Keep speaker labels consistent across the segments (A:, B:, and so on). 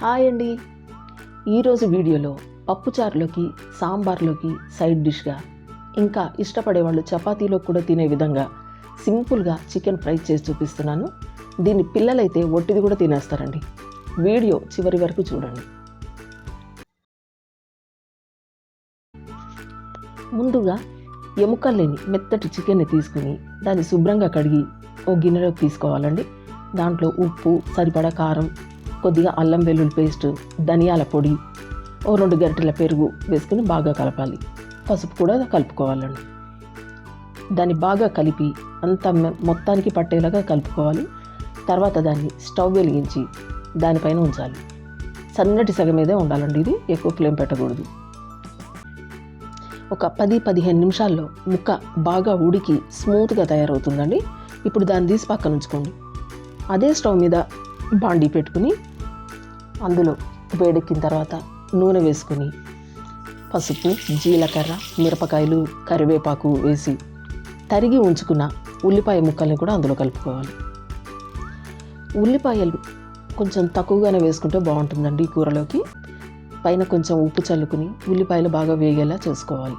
A: Hi అండి. ఈరోజు వీడియోలో పప్పుచారులోకి సాంబార్లోకి సైడ్ డిష్గా ఇంకా ఇష్టపడే వాళ్ళు చపాతీలో కూడా తినే విధంగా సింపుల్గా చికెన్ ఫ్రై చేసి చూపిస్తున్నాను. దీన్ని పిల్లలైతే ఒట్టిది కూడా తినేస్తారండి. వీడియో చివరి వరకు చూడండి. ముందుగా ఎముకలు లేని మెత్తటి చికెన్ని తీసుకుని దాన్ని శుభ్రంగా కడిగి ఓ గిన్నెలోకి తీసుకోవాలండి. దాంట్లో ఉప్పు సరిపడా కారం కొద్దిగా అల్లం వెల్లుల్లి పేస్ట్ ధనియాల పొడి ఓ రెండు గరిటెల పెరుగు వేసుకుని బాగా కలపాలి. పసుపు కూడా కలుపుకోవాలండి. దాన్ని బాగా కలిపి అంత మొత్తానికి పట్టేలాగా కలుపుకోవాలి. తర్వాత దాన్ని స్టవ్ వెలిగించి దానిపైన ఉంచాలి. సన్నటి సగ మీదే ఉండాలండి ఇది ఎక్కువ ఫ్లేమ్ పెట్టకూడదు. ఒక పది పదిహేను నిమిషాల్లో ముక్క బాగా ఉడికి స్మూత్గా తయారవుతుందండి. ఇప్పుడు దాన్ని తీసి పక్కన ఉంచుకోండి. అదే స్టవ్ మీద బాండీ పెట్టుకుని అందులో వేడెక్కిన తర్వాత నూనె వేసుకుని పసుపు జీలకర్ర మిరపకాయలు కరివేపాకు వేసి తరిగి ఉంచుకున్న ఉల్లిపాయ ముక్కల్ని కూడా అందులో కలుపుకోవాలి. ఉల్లిపాయలు కొంచెం తక్కువగానే వేసుకుంటే బాగుంటుందండి ఈ కూరలోకి. పైన కొంచెం ఉప్పు చల్లుకుని ఉల్లిపాయలు బాగా వేగేలా చేసుకోవాలి.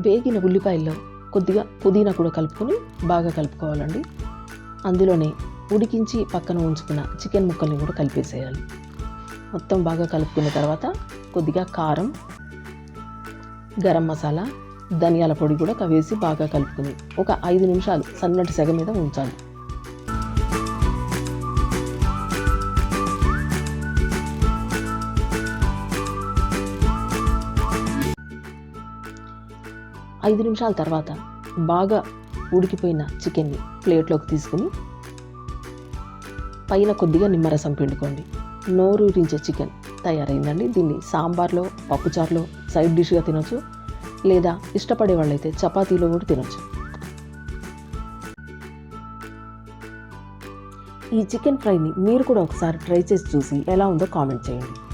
A: వేగిన ఉల్లిపాయల్లో కొద్దిగా పుదీనా కూడా కలుపుకొని బాగా కలుపుకోవాలండి. అందులోనే ఉడికించి పక్కన ఉంచుకున్న చికెన్ ముక్కల్ని కూడా కలిపేసేయాలి. మొత్తం బాగా కలుపుకున్న తర్వాత కొద్దిగా కారం గరం మసాలా ధనియాల పొడి కూడా వేసి బాగా కలుపుకుని ఒక ఐదు నిమిషాలు సన్నటి సెగ మీద ఉంచాలి. ఐదు నిమిషాల తర్వాత బాగా ఉడికిపోయిన చికెన్ని ప్లేట్లోకి తీసుకుని పైన కొద్దిగా నిమ్మరసం పిండుకోండి. నోరూరించే చికెన్ తయారైందండి. దీన్ని సాంబార్లో పప్పుచారులో సైడ్ డిష్గా తినొచ్చు. లేదా ఇష్టపడే వాళ్ళైతే చపాతీలో కూడా తినొచ్చు. ఈ చికెన్ ఫ్రైని మీరు కూడా ఒకసారి ట్రై చేసి చూసి ఎలా ఉందో కామెంట్ చేయండి.